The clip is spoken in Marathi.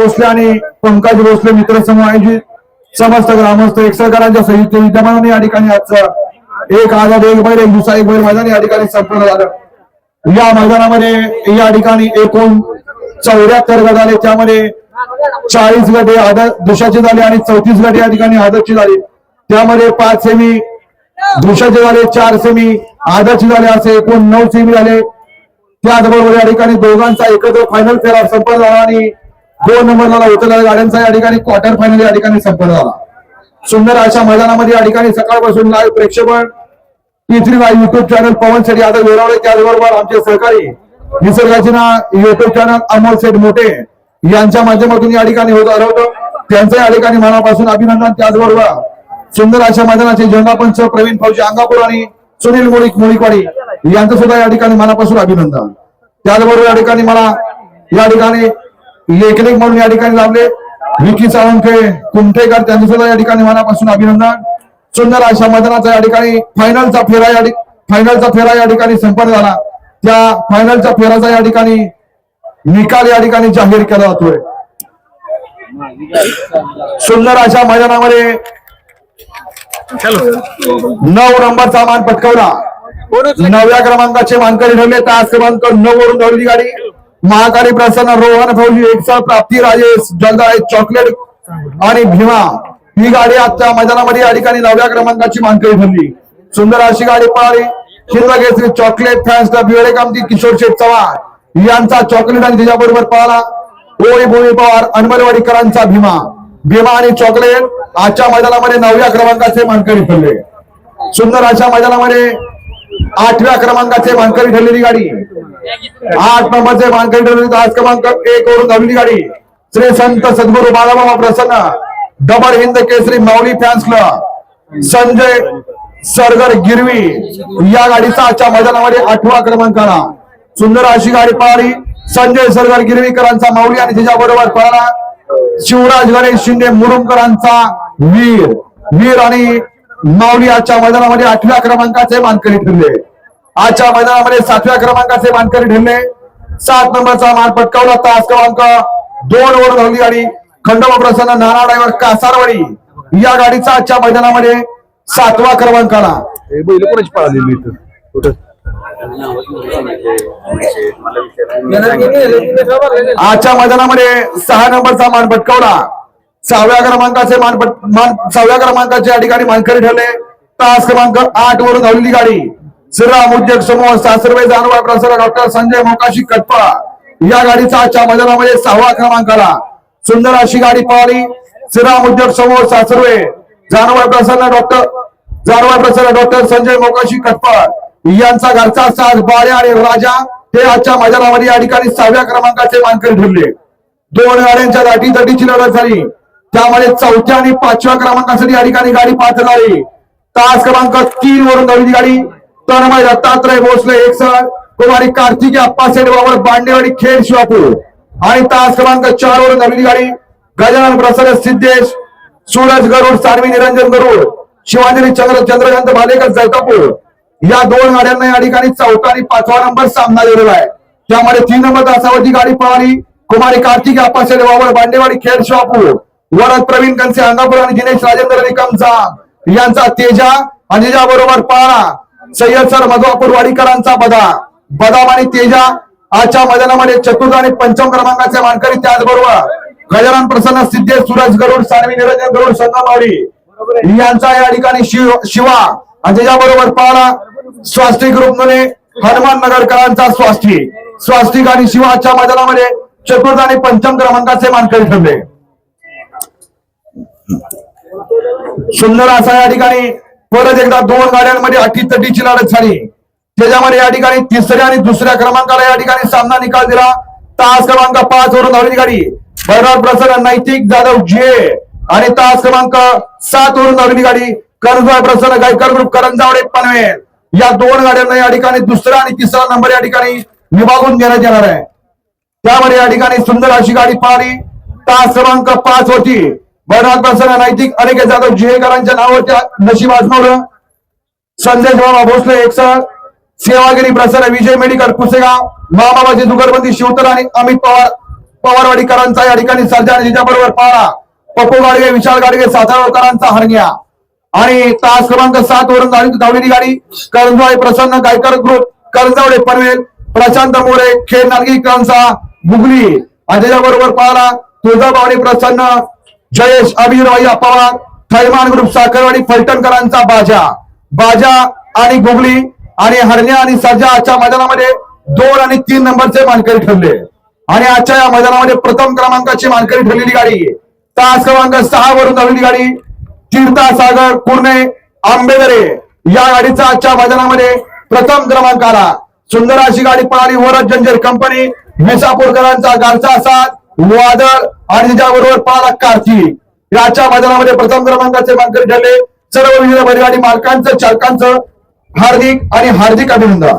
भोसले आणि पंकज भोसले मित्र समूह आयोजित. समस्त ग्रामस्थ एकसरकरांच्या संयुक्त विद्यमानाने या ठिकाणी आजचं एक आझाद एक बैल एक दुसरा एक बैल मैदान या ठिकाणी संपन्न झालं. या मैदानामध्ये या ठिकाणी एकूण चौऱ्याहत्तर गट आले. त्यामध्ये चाळीस गट हे आदत दुशाचे झाले आणि चौतीस गट या ठिकाणी आदतचे झाले. त्यामध्ये पाच सेमी दुशाचे झाले चार सेमी आदतचे झाले असे एकूण नऊ सेमी झाले त्याचबरोबर या ठिकाणी दोघांचा एकत्र फायनल फेरा संपन्न झाला आणि दोन नंबरला उतरलेल्या गाड्यांचा या ठिकाणी क्वार्टर फायनल या ठिकाणी संपन्न झाला. सुंदर अशा मैदानामध्ये या ठिकाणी सकाळपासून live प्रेक्षेपण. P live YouTube channel Pawan Shetty Yadav वेरावळे त्याचबरोबर आमचे सहकारी निसर्गाचे ना युट्यूब चॅनल अमोल सेठ मोठे यांच्या माध्यमातून या ठिकाणी होत आलं त्यांचं या ठिकाणी मनापासून अभिनंदन. त्याचबरोबर सुंदर अशा मैदानाचे झेंडा प्रवीण फौजी अंगापूर आणि सुनील मुळीक मुळीकवाडी यांचं सुद्धा या ठिकाणी मनापासून अभिनंदन. त्याचबरोबर या ठिकाणी मला या ठिकाणी लेखनिक म्हणून या ठिकाणी लाभले. विकी साळुंखे कुमठेकर त्यांचं सुद्धा या ठिकाणी मनापासून अभिनंदन. सुंदर अशा मैदानाचा या ठिकाणी फायनलचा फेरा या फायनलचा फेरा या ठिकाणी संपन्न झाला. त्या फायनलच्या फेराचा या ठिकाणी निकाल या ठिकाणी जाहीर केला जातोय. सुंदर अशा मैदानामध्ये नऊ नंबरचा मान पटकावला. नवव्या क्रमांकाचे मानकरी ठरले. तास क्रमांक नऊ वरून धावली गाडी. महाकाली प्रसन्न रोहन फौजी एकसा प्राप्ती राजेश जगदाळे चॉकलेट आणि भीमा. ही गाडी आजच्या मैदानामध्ये या ठिकाणी नवव्या क्रमांकाची मानकरी ठरली. सुंदर अशी गाडी पळाली. हिरवा चॉकलेट फॅन्स बिवडे कामती किशोर शेठ चव्हाण. यांचा चॉकलेट आणि त्याच्याबरोबर पळाला. ओळी भूमी पवार अनमलवाडीकरांचा भीमा. भीमा आणि चॉकलेट आजच्या मैदानामध्ये नवव्या क्रमांकाचे मानकरी ठरले. सुंदर अशा मैदानामध्ये आठव्या क्रमांकाचे मानकरी ठरलेली गाडी. आठ नंबरचे मानकरी ठरलेली आज क्रमांक एक वरून धावली गाडी. श्री संत सद्गुरू बाळाबाबा प्रसन्न. Double Hind Kesari Mauli fans club Sanjay Sargar Girvi या गाडीचा आजच्या मैदानामध्ये आठवा क्रमांक आला सुंदर अशी गाडी पळाली. संजय सरगर गिरवीकरांचा माऊली आणि त्याच्याबरोबर पळाला. शिवराज गणेश शिंदे मुरुमकरांचा वीर. वीर आणि माऊली आजच्या मैदानामध्ये आठव्या क्रमांकाचे मानकरी ठरले. आजच्या मैदानामध्ये सातव्या क्रमांकाचे मानकरी ठरले सात नंबरचा मान पटकावला तास क्रमांक दोन वर धावली गाडी खंडोबा प्रसन्न नाना ड्रायव्हर कासारवाडी या गाडीचा आजच्या मैदानामध्ये सातवा क्रमांक आला. आजच्या मैदानामध्ये सहा नंबरचा मान पटकावला सहाव्या क्रमांकाचे मान पट- मान सहाव्या क्रमांकाचे या ठिकाणी मानकरी ठरले तास क्रमांक आठ वरून धावलेली गाडी. श्रीराम उद्योग समूह सासरवे जानवा प्रसार डॉक्टर संजय मोकाशी कटपा. या गाडीचा आजच्या मैदानामध्ये सहावा क्रमांक आला. सुंदर अशी गाडी पळाली श्रीराम उद्योग समूह सासरवे जानवा प्रसार डॉक्टर जानवा प्रसार डॉक्टर संजय मोकाशी कटपा. यांचा घरचा साज बाळे आणि राजा हे आजच्या मैदानामध्ये या ठिकाणी सहाव्या क्रमांकाचे मानकरी ठरले. दोन गाड्यांच्या दाटी तटीची लढत झाली. त्यामध्ये चौथ्या आणि पाचव्या क्रमांकासाठी या ठिकाणी गाडी पात्र झाली तास क्रमांक तीन वरून धावली गाडी. तन्मय दत्तात्रय भोसले एक सर कुमारी कार्तिकी अप्पासेठ बाबर बांडेवाडी खेड शिवापूर. आणि तास क्रमांक चार वर नवीन गाडी गजानन प्रसाद सिद्धेश सूरज गरुड सानवी निरंजन गरुड शिवाजी चंद्र चंद्रकांत भालेकर जैतापूर या दोन गाड्यांना या ठिकाणी चौथा आणि पाचवा नंबर सामना दिलेला आहे. त्यामध्ये तीन नंबर तासावरची गाडी पळाली. कुमारी कार्तिक अप्पासेठ बाबर बांडेवाडी खेड शिवापूर. वरद प्रवीण कंसे अंगापूर आणि दिनेश राजेंद्र निकमचा यांचा तेजा आणि बरोबर पाळा सय्यद सर मधुआपूर वाडीकरांचा बदा बदाम आणि तेजा आजच्या मैदानामध्ये चतुर्थ आणि पंचम क्रमांकाचे मानकरी त्याचबरोबर गजानन प्रसन्न सिद्धेश सूरज गरुड सानवी निरंजन गरुड संगमावडी यांचा या ठिकाणी शिव शिवा आणि त्याच्याबरोबर पाहणा स्वास्तिक ग्रुपमध्ये हनुमान नगरकरांचा स्वास्तिक स्वास्तिक आणि शिवाच्या मैदानामध्ये चतुर्थ आणि पंचम क्रमांकाचे मानकरी ठरले. सुंदर असा या ठिकाणी परत एकदा दोन गाड्यांमध्ये अटीतटीची लढत झाली. त्याच्यामध्ये या ठिकाणी तिसऱ्या आणि दुसऱ्या क्रमांकाला या ठिकाणी सामना निकाल दिला. तास क्रमांक पाच वरून धावलेली गाडी. बर्नाड प्रसन्न नैतिक जाधव जे आणि तास क्रमांक सात वरून धावलेली गाडी. कर्जबाई प्रसन्न गायकर ग्रुप करंजावडे पनवेल. या दोन गाड्यांना या ठिकाणी दुसरा आणि तिसरा नंबर या ठिकाणी विभागून देण्यात येणार आहे. त्यामध्ये या ठिकाणी सुंदर अशी गाडी पाहिली. तास क्रमांक पाच होती बर्नाड प्रसन्न नैतिक अनेक जाधव जिहेकरांच्या नावावरती नशीब आजमावलं. संदेश बाबा भोसले एक सर. सेवागिरी प्रसन्न विजय मेडिकल कुसेगाव. मामाबाजी दुगरबंदी शिवतर आणि अमित पवार पवारवाडीकरांचा या ठिकाणी सर्जा जिजाबरोबर बरोबर पप्पू गाडगे विशाल गाडगे सातारकरांचा हरण्या. आणि तास क्रमांक सात वरून धावली धावलेली गाडी करंजवाडी प्रसन्न गायकर ग्रुप करंजावडे पनवेल प्रशांत मोरे खेळ नागरिकांचा बुगली. आणि त्याच्याबरोबर पाहला तुळजाभवानी प्रसन्न जयेश अबीर भैया पवार थैमान ग्रुप साखरवाडी फलटणकरांचा बाजा. बाजा आणि गुगली आणि हरण्या आणि सर्जा आजच्या मैदानामध्ये दोन आणि तीन नंबरचे मानकरी ठरले. आणि आजच्या या मैदानामध्ये प्रथम क्रमांकाची मानकरी ठरलेली गाडी. तास क्रमांक सहा वरून झालेली गाडी तीर्था सागर कुर्णे आंबेदरे. या गाडीचा आजच्या मैदानामध्ये प्रथम क्रमांक आला. सुंदर अशी गाडी पळाली वरद जंजर कंपनी विसापूरकरांचा गारचा साथ. वादळ आणि त्याच्याबरोबर पालक कार्तिक याच्या मैदानामध्ये प्रथम क्रमांकाचे मानकरी ठरले. सर्व विविध बैलगाडी मालकांचं चालकांचं हार्दिक आणि हार्दिक अभिनंदन.